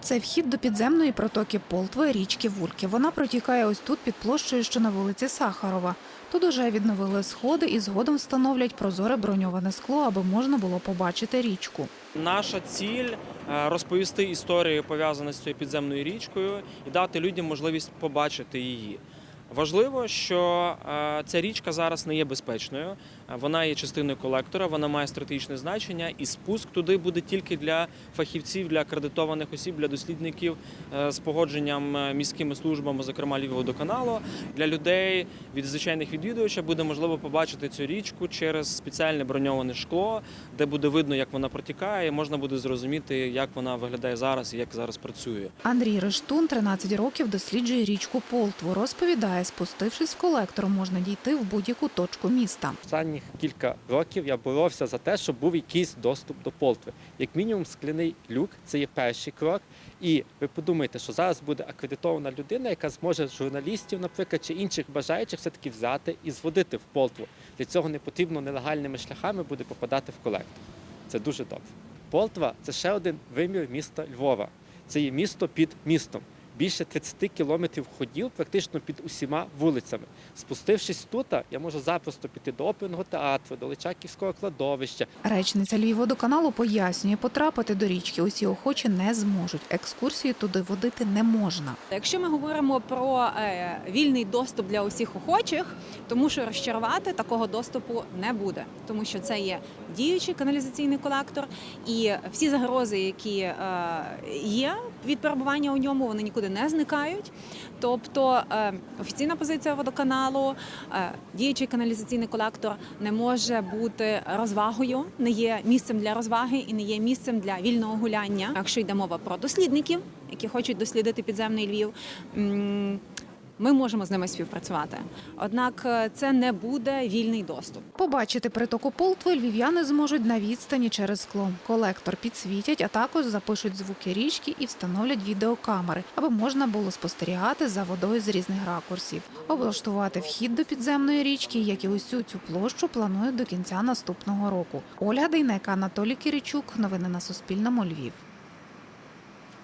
Це вхід до підземної протоки Полтви річки Вульки. Вона протікає ось тут під площею, що на вулиці Сахарова. Тут уже відновили сходи і згодом встановлять прозоре броньоване скло, аби можна було побачити річку. Наша ціль е, розповісти історію пов'язану з цією підземною річкою і дати людям можливість побачити її. Важливо, що е, ця річка зараз не є безпечною. Е, Вона є частиною колектора, вона має стратегічне значення, і спуск туди буде тільки для фахівців, для акредитованих осіб, для дослідників е, з погодженням міськими службами, зокрема Львівводоканалу. Для людей від звичайних відвідувачів буде можливо побачити цю річку через спеціальне броньоване шкло, де буде видно, як вона протікає, можна буде зрозуміти, як вона виглядає зараз і як зараз працює. Андрій Рештун 13 років досліджує річку Полтву. Розповідає, спустившись в колектор, можна дійти в будь-яку точку міста. Останніх кілька років я боровся за те, щоб був якийсь доступ до Полтви. Як мінімум, скляний люк це є перший крок. І ви подумайте, що зараз буде акредитована людина, яка зможе журналістів, наприклад, чи інших бажаючих все-таки взяти і зводити в Полтву. Для цього не потрібно нелегальними шляхами буде попадати в колектор. Це дуже добре. Полтва це ще один вимір міста Львова. Це є місто під містом. Більше 30 кілометрів ходів практично під усіма вулицями. Спустившись тут, я можу запросто піти до оперного театру, до Личаківського кладовища. Речниця Львівводоканалу пояснює, потрапити до річки усі охочі не зможуть. Екскурсії туди водити не можна. Якщо ми говоримо про е, вільний доступ для усіх охочих, тому що розчарувати такого доступу не буде, тому що це є діючий каналізаційний колектор, і всі загрози, які е, є від перебування у ньому, вони нікуди не зникають. Тобто е, офіційна позиція водоканалу, е, діючий каналізаційний колектор не може бути розвагою, не є місцем для розваги і не є місцем для вільного гуляння. Якщо йде мова про дослідників, які хочуть дослідити підземний Львів. Ми можемо з ними співпрацювати, однак е, це не буде вільний доступ. Побачити притоку Полтви львів'яни зможуть на відстані через скло. Колектор підсвітять, а також запишуть звуки річки і встановлять відеокамери, аби можна було спостерігати за водою з різних ракурсів. Облаштувати вхід до підземної річки, як і усю цю площу, планують до кінця наступного року. Ольга Дейнека, Анатолій Киричук. Новини на Суспільному. Львів.